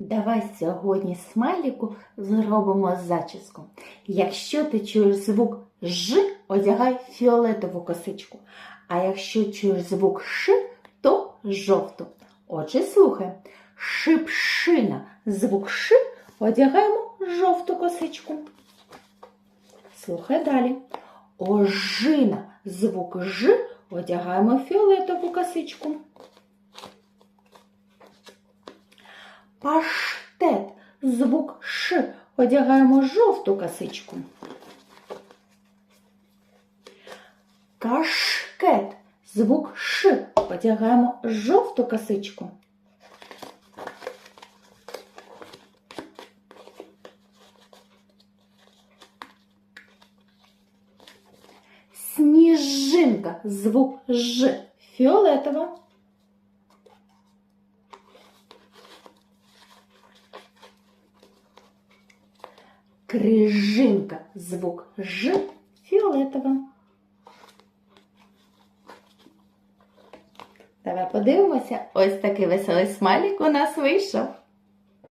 Давай сьогодні смайліку зробимо зачіску. Якщо ти чуєш звук Ж, одягай фіолетову косичку. А якщо чуєш звук Ш, то жовту. Отже, слухай. Шипшина. Звук Ш одягаємо жовту косичку. Слухай далі. Ожина. Звук Ж одягаємо фіолетову косичку. Паштет. Звук Ш. Одягаємо жовту косичку. Кашкет. Звук Ш. Одягаємо жовту косичку. Сніжинка. Звук Ж. Фіолетова. Крижинка. Звук Ж. Фіолетова. Давай подивимося. Ось такий веселий смайлик у нас вийшов.